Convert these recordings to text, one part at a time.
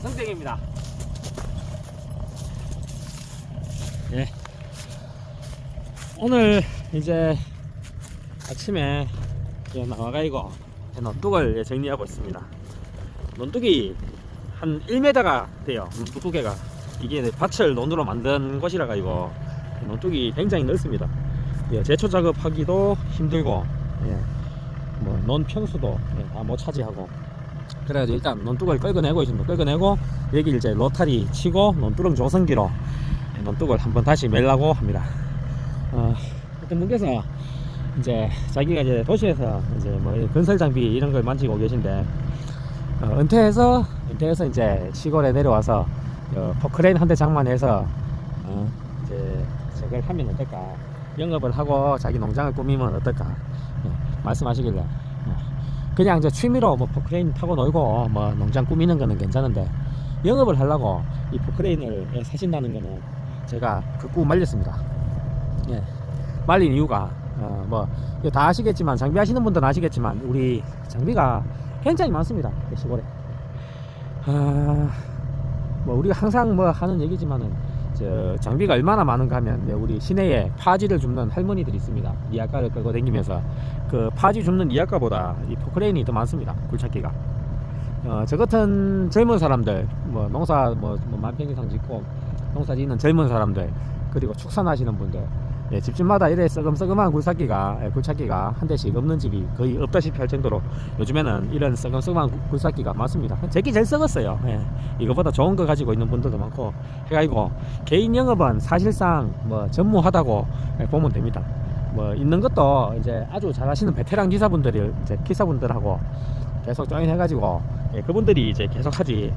성택입니다. 예. 오늘 이제 아침에 예, 나와가지고 논둑을 예, 정리하고 있습니다. 논둑이 한 1m가 돼요. 논둑 두께가. 이게 밭을 논으로 만든 것이라 가지고 논둑이 굉장히 넓습니다. 예, 제초 작업하기도 힘들고, 예, 뭐, 논 평수도 예, 다못 차지하고. 그래가지고 일단 논둑을 끌어내고 있습니다. 끌어내고, 여기 이제 로타리 치고, 논두렁 조성기로 예, 논둑을 한번 다시 멜라고 합니다. 어, 어떤 분께서 이제 자기가 이제 도시에서 이제 뭐 건설 장비 이런 걸 만지고 계신데, 어, 은퇴해서, 은퇴해서 이제 시골에 내려와서, 어, 포크레인 한 대 장만해서, 어, 이제 저걸 하면 어떨까? 영업을 하고 자기 농장을 꾸미면 어떨까? 예, 말씀하시길래 예, 그냥 이제 취미로 뭐 포크레인 타고 놀고 뭐 농장 꾸미는 거는 괜찮은데 영업을 하려고 이 포크레인을 예, 사신다는 거는 제가 극구 말렸습니다. 예, 말린 이유가 어, 뭐다 아시겠지만 장비 하시는 분들은 아시겠지만 우리 장비가 굉장히 많습니다 이 시골에. 아, 뭐 우리가 항상 뭐 하는 얘기지만은 저 장비가 얼마나 많은가 하면 우리 시내에 파지를 줍는 할머니들이 있습니다. 이아까를 끌고 다니면서 그 파지 줍는 이아까보다 이 포크레인이 더 많습니다. 굴착기가. 어, 저 같은 젊은 사람들, 뭐 농사 뭐, 뭐 만평 이상 짓고 농사 짓는 젊은 사람들, 그리고 축산하시는 분들, 예, 집집마다 이래 썩음썩음한 굴삭기가, 예, 굴착기가 한 대씩 없는 집이 거의 없다시피 할 정도로 요즘에는 이런 썩음썩음한 굴- 굴삭기가 많습니다. 제게 제일 썩었어요. 예, 이거보다 좋은 거 가지고 있는 분들도 많고 해가지고 개인 영업은 사실상 뭐 전무하다고 예, 보면 됩니다. 뭐 있는 것도 이제 아주 잘하시는 베테랑 기사분들이 이제 기사분들하고 계속 조인해가지고 예, 그분들이 이제 계속 하지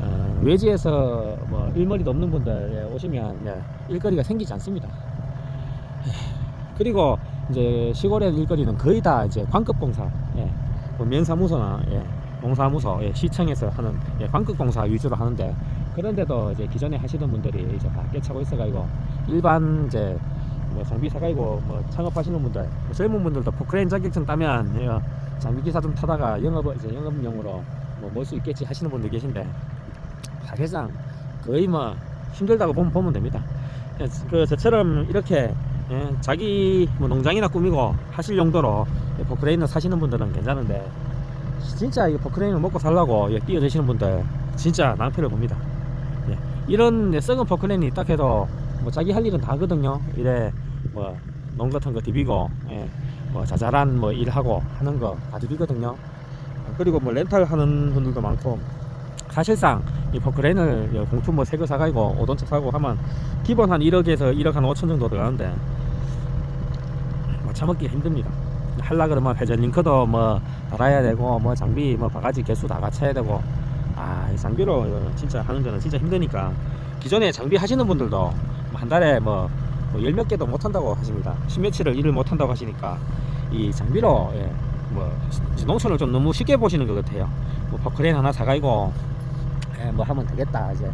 어, 외지에서 뭐 일머리도 없는 분들 예, 오시면 예, 일거리가 생기지 않습니다. 예, 그리고 이제 시골의 일거리는 거의 다 이제 광급공사, 예, 뭐 면사무소나 예, 농사무소, 예, 시청에서 하는 예, 광급공사 위주로 하는데 그런데도 이제 기존에 하시던 분들이 이제 다 깨차고 있어가지고 일반 이제 뭐 장비 사가지고 뭐 창업하시는 분들, 뭐 젊은 분들도 포크레인 자격증 따면 예, 장비 기사 좀 타다가 영업 이제 영업용으로 뭐몰 수 있겠지 하시는 분들 계신데 사실상 거의 뭐 힘들다고 보면, 보면 됩니다. 예, 그 저처럼 이렇게 예, 자기 뭐 농장이나 꾸미고 하실 용도로 이 포크레인을 사시는 분들은 괜찮은데 진짜 이 포크레인을 먹고 살라고 예, 뛰어드시는 분들 진짜 낭패를 봅니다. 예, 이런 예, 썩은 포크레인이 딱 해도 뭐 자기 할 일은 다 하거든요. 이래 뭐 농 같은 거 디비고 예, 뭐 자잘한 뭐 일하고 하는 거 다 디비거든요. 그리고 뭐 렌탈 하는 분들도 많고 사실상 이 포크레인을 예, 공투 뭐 새거 사가지고 오돈차 사고 하면 기본 한 1억에서 1억 한 5천 정도 들어가는데 뭐 처먹기 힘듭니다. 할라 그러면 회전 링크도 뭐 달아야 되고 뭐 장비 뭐 바가지 개수 다 갖춰야 되고 아이 장비로 진짜 하는 거는 진짜 힘드니까 기존에 장비 하시는 분들도 뭐한 달에 뭐 열 몇 개도 못 한다고 하십니다. 십몇치를 일을 못 한다고 하시니까 이 장비로 예, 뭐 농촌을 좀 너무 쉽게 보시는 것 같아요. 뭐 포크레인 하나 사가지고 예, 뭐 하면 되겠다 이제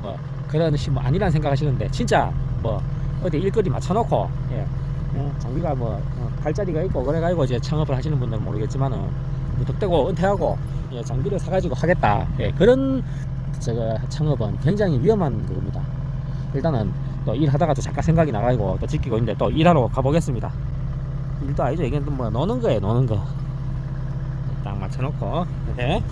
뭐 그런 식뭐 아니란 생각하시는데 진짜 뭐 어디 일거리 맞춰놓고 예, 어, 장비가 뭐 어, 팔자리가 있고 그래가지고 이제 창업을 하시는 분들은 모르겠지만은 뭐 덕대고 은퇴하고 예, 장비를 사가지고 하겠다 예, 그런 제가 창업은 굉장히 위험한 겁니다. 일단은 또 일하다가도 잠깐 생각이 나가지고 또 지키고 있는데 또 일하러 가보겠습니다. 일도 아니죠 이게 뭐 노는 거예요 노는 거. 딱 맞춰놓고 네.